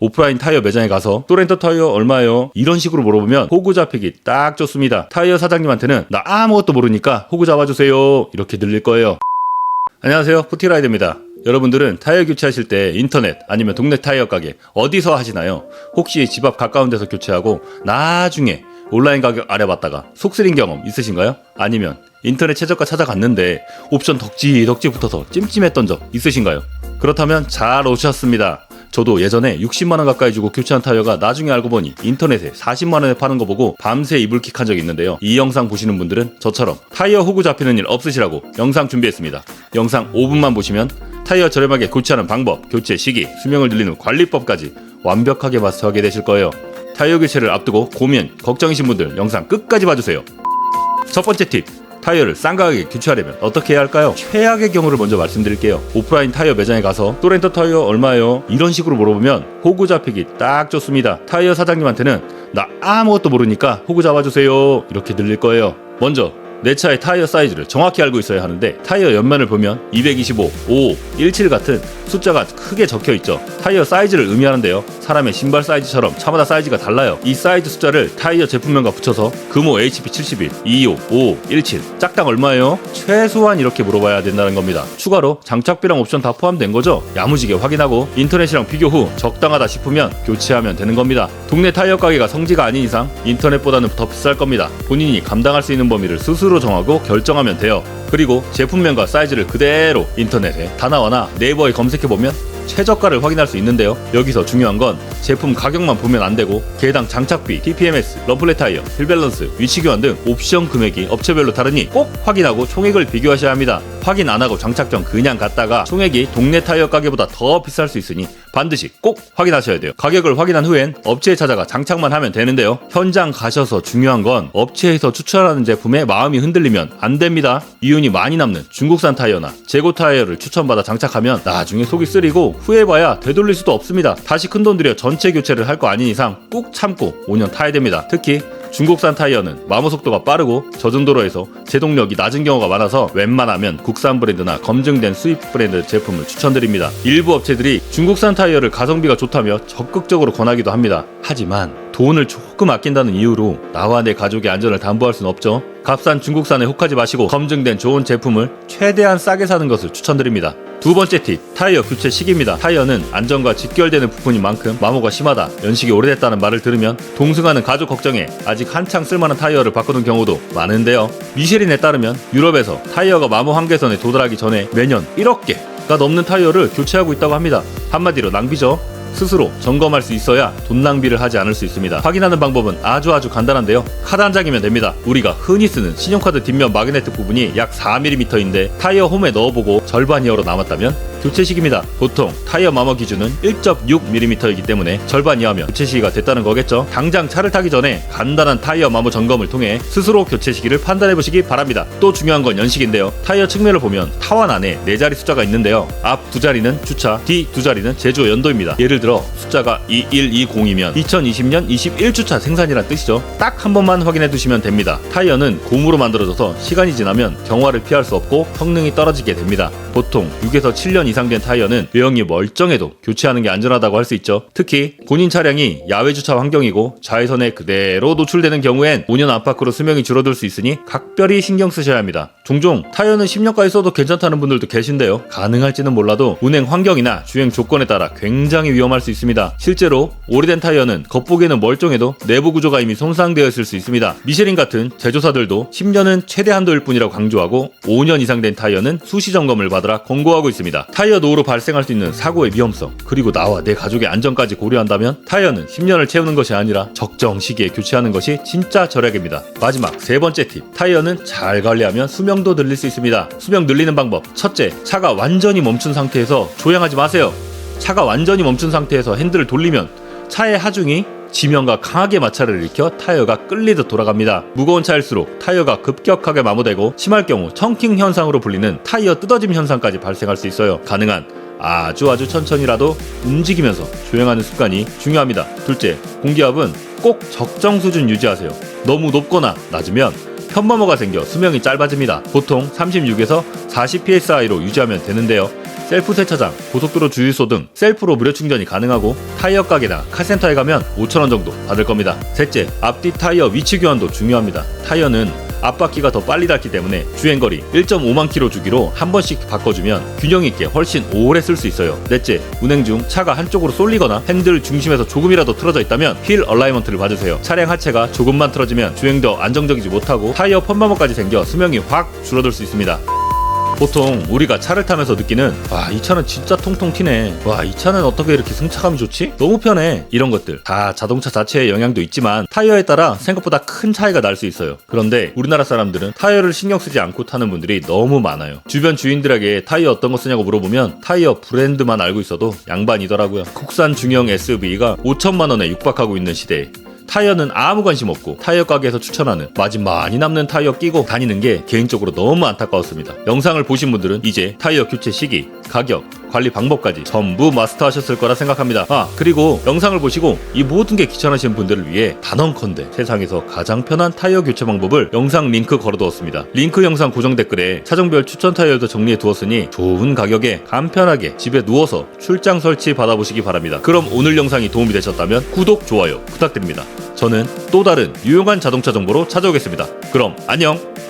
오프라인 타이어 매장에 가서 또 렌터 타이어 얼마예요? 이런 식으로 물어보면 호구 잡히기 딱 좋습니다. 타이어 사장님한테는 나 아무것도 모르니까 호구 잡아주세요. 이렇게 들릴 거예요. 안녕하세요. 푸티라이드입니다. 여러분들은 타이어 교체하실 때 인터넷 아니면 동네 타이어 가게 어디서 하시나요? 혹시 집 앞 가까운 데서 교체하고 나중에 온라인 가격 알아봤다가 속 쓰린 경험 있으신가요? 아니면 인터넷 최저가 찾아갔는데 옵션 덕지 덕지 붙어서 찜찜했던 적 있으신가요? 그렇다면 잘 오셨습니다. 저도 예전에 60만원 가까이 주고 교체한 타이어가 나중에 알고 보니 인터넷에 40만원에 파는 거 보고 밤새 이불킥 한 적이 있는데요. 이 영상 보시는 분들은 저처럼 타이어 호구 잡히는 일 없으시라고 영상 준비했습니다. 영상 5분만 보시면 타이어 저렴하게 교체하는 방법, 교체 시기, 수명을 늘리는 관리법까지 완벽하게 마스터하게 되실 거예요. 타이어 교체를 앞두고 고민, 걱정이신 분들 영상 끝까지 봐주세요. 첫 번째 팁. 타이어를 싼 가격에 교체하려면 어떻게 해야 할까요? 최악의 경우를 먼저 말씀드릴게요. 오프라인 타이어 매장에 가서 또렌터 타이어 얼마예요? 이런 식으로 물어보면 호구 잡히기 딱 좋습니다. 타이어 사장님한테는 나 아무것도 모르니까 호구 잡아주세요. 이렇게 들릴 거예요. 먼저 내 차의 타이어 사이즈를 정확히 알고 있어야 하는데 타이어 옆면을 보면 225, 5, 17 같은 숫자가 크게 적혀 있죠. 타이어 사이즈를 의미하는데요. 사람의 신발 사이즈처럼 차마다 사이즈가 달라요. 이 사이즈 숫자를 타이어 제품명과 붙여서 금호 HP 71, 225, 5, 17 짝당 얼마예요? 최소한 이렇게 물어봐야 된다는 겁니다. 추가로 장착비랑 옵션 다 포함된 거죠? 야무지게 확인하고 인터넷이랑 비교 후 적당하다 싶으면 교체하면 되는 겁니다. 동네 타이어 가게가 성지가 아닌 이상 인터넷보다는 더 비쌀 겁니다. 본인이 감당할 수 있는 범위를 스스로 정하고 결정하면 돼요. 그리고 제품명과 사이즈를 그대로 인터넷에 다나와나 네이버에 검색해보면 최저가를 확인할 수 있는데요. 여기서 중요한 건 제품 가격만 보면 안 되고 개당 장착비, TPMS, 럼플렛 타이어, 휠 밸런스, 위치 교환 등 옵션 금액이 업체별로 다르니 꼭 확인하고 총액을 비교하셔야 합니다. 확인 안 하고 장착 전 그냥 갔다가 총액이 동네 타이어 가게보다 더 비쌀 수 있으니 반드시 꼭 확인하셔야 돼요. 가격을 확인한 후엔 업체에 찾아가 장착만 하면 되는데요. 현장 가셔서 중요한 건 업체에서 추천하는 제품에 마음이 흔들리면 안 됩니다. 이윤이 많이 남는 중국산 타이어나 재고 타이어를 추천받아 장착하면 나중에 속이 쓰리고 후회해봐야 되돌릴 수도 없습니다. 다시 큰 돈 들여 전체 교체를 할 거 아닌 이상 꾹 참고 5년 타야 됩니다. 특히 중국산 타이어는 마모 속도가 빠르고 젖은 도로에서 제동력이 낮은 경우가 많아서 웬만하면 국산 브랜드나 검증된 수입 브랜드 제품을 추천드립니다. 일부 업체들이 중국산 타이어를 가성비가 좋다며 적극적으로 권하기도 합니다. 하지만 돈을 조금 아낀다는 이유로 나와 내 가족의 안전을 담보할 수는 없죠. 값싼 중국산에 혹하지 마시고 검증된 좋은 제품을 최대한 싸게 사는 것을 추천드립니다. 두 번째 팁, 타이어 교체 시기입니다. 타이어는 안전과 직결되는 부분인 만큼 마모가 심하다, 연식이 오래됐다는 말을 들으면 동승하는 가족 걱정에 아직 한창 쓸만한 타이어를 바꾸는 경우도 많은데요. 미쉐린에 따르면 유럽에서 타이어가 마모 한계선에 도달하기 전에 매년 1억 개가 넘는 타이어를 교체하고 있다고 합니다. 한마디로 낭비죠. 스스로 점검할 수 있어야 돈 낭비를 하지 않을 수 있습니다. 확인하는 방법은 아주 아주 간단한데요. 카드 한 장이면 됩니다. 우리가 흔히 쓰는 신용카드 뒷면 마그네틱 부분이 약 4mm인데 타이어 홈에 넣어보고 절반 이하로 남았다면 교체식입니다. 보통 타이어 마모 기준은 1.6mm이기 때문에 절반 이하면 교체 시기가 됐다는 거겠죠. 당장 차를 타기 전에 간단한 타이어 마모 점검을 통해 스스로 교체 시기를 판단해 보시기 바랍니다. 또 중요한 건 연식인데요. 타이어 측면을 보면 타완 안에 네 자리 숫자가 있는데요. 앞 두 자리는 주차, 뒤 두 자리는 제조 연도입니다. 예를 들어 숫자가 2120이면 2020년 21주차 생산이란 뜻이죠. 딱 한 번만 확인해 두시면 됩니다. 타이어는 고무로 만들어져서 시간이 지나면 경화를 피할 수 없고 성능이 떨어지게 됩니다. 보통 6에서 7년 이상 된 타이어는 외형이 멀쩡해도 교체하는 게 안전하다고 할 수 있죠. 특히 본인 차량이 야외 주차 환경이고 자외선에 그대로 노출되는 경우엔 5년 안팎으로 수명이 줄어들 수 있으니 각별히 신경 쓰셔야 합니다. 종종 타이어는 10년까지 써도 괜찮다는 분들도 계신데요. 가능할지는 몰라도 운행 환경이나 주행 조건에 따라 굉장히 위험할 수 있습니다. 실제로 오래된 타이어는 겉보기에는 멀쩡해도 내부 구조가 이미 손상되어 있을 수 있습니다. 미쉐린 같은 제조사들도 10년은 최대 한도일 뿐이라고 강조하고 5년 이상 된 타이어는 수시 점검을 받으라 권고하고 있습니다. 타이어 노후로 발생할 수 있는 사고의 위험성 그리고 나와 내 가족의 안전까지 고려한다면 타이어는 10년을 채우는 것이 아니라 적정 시기에 교체하는 것이 진짜 절약입니다. 마지막 세 번째 팁 타이어는 잘 관리하면 수명도 늘릴 수 있습니다. 수명 늘리는 방법 첫째 차가 완전히 멈춘 상태에서 조향하지 마세요. 차가 완전히 멈춘 상태에서 핸들을 돌리면 차의 하중이 지면과 강하게 마찰을 일으켜 타이어가 끌리듯 돌아갑니다. 무거운 차일수록 타이어가 급격하게 마모되고 심할 경우 청킹 현상으로 불리는 타이어 뜯어짐 현상까지 발생할 수 있어요. 가능한 아주 아주 천천히라도 움직이면서 조행하는 습관이 중요합니다. 둘째, 공기압은 꼭 적정 수준 유지하세요. 너무 높거나 낮으면 편마모가 생겨 수명이 짧아집니다. 보통 36에서 40 psi로 유지하면 되는데요. 셀프 세차장, 고속도로 주유소 등 셀프로 무료 충전이 가능하고 타이어 가게나 카센터에 가면 5,000원 정도 받을 겁니다. 셋째, 앞뒤 타이어 위치 교환도 중요합니다. 타이어는 앞바퀴가 더 빨리 닳기 때문에 주행거리 1.5만 킬로 주기로 한 번씩 바꿔주면 균형 있게 훨씬 오래 쓸 수 있어요. 넷째, 운행 중 차가 한쪽으로 쏠리거나 핸들 중심에서 조금이라도 틀어져 있다면 휠 얼라이먼트를 봐주세요. 차량 하체가 조금만 틀어지면 주행도 안정적이지 못하고 타이어 펌버머까지 생겨 수명이 확 줄어들 수 있습니다. 보통 우리가 차를 타면서 느끼는 와 이 차는 진짜 통통 튀네. 와 이 차는 어떻게 이렇게 승차감이 좋지? 너무 편해. 이런 것들. 다 자동차 자체의 영향도 있지만 타이어에 따라 생각보다 큰 차이가 날 수 있어요. 그런데 우리나라 사람들은 타이어를 신경 쓰지 않고 타는 분들이 너무 많아요. 주변 주인들에게 타이어 어떤 거 쓰냐고 물어보면 타이어 브랜드만 알고 있어도 양반이더라고요. 국산 중형 SUV가 5천만 원에 육박하고 있는 시대에 타이어는 아무 관심 없고 타이어 가게에서 추천하는 마진 많이 남는 타이어 끼고 다니는 게 개인적으로 너무 안타까웠습니다. 영상을 보신 분들은 이제 타이어 교체 시기, 가격, 관리 방법까지 전부 마스터하셨을 거라 생각합니다. 아 그리고 영상을 보시고 이 모든 게 귀찮으신 분들을 위해 단언컨대 세상에서 가장 편한 타이어 교체 방법을 영상 링크 걸어두었습니다. 링크 영상 고정 댓글에 차종별 추천 타이어도 정리해 두었으니 좋은 가격에 간편하게 집에 누워서 출장 설치 받아보시기 바랍니다. 그럼 오늘 영상이 도움이 되셨다면 구독, 좋아요 부탁드립니다. 저는 또 다른 유용한 자동차 정보로 찾아오겠습니다. 그럼 안녕!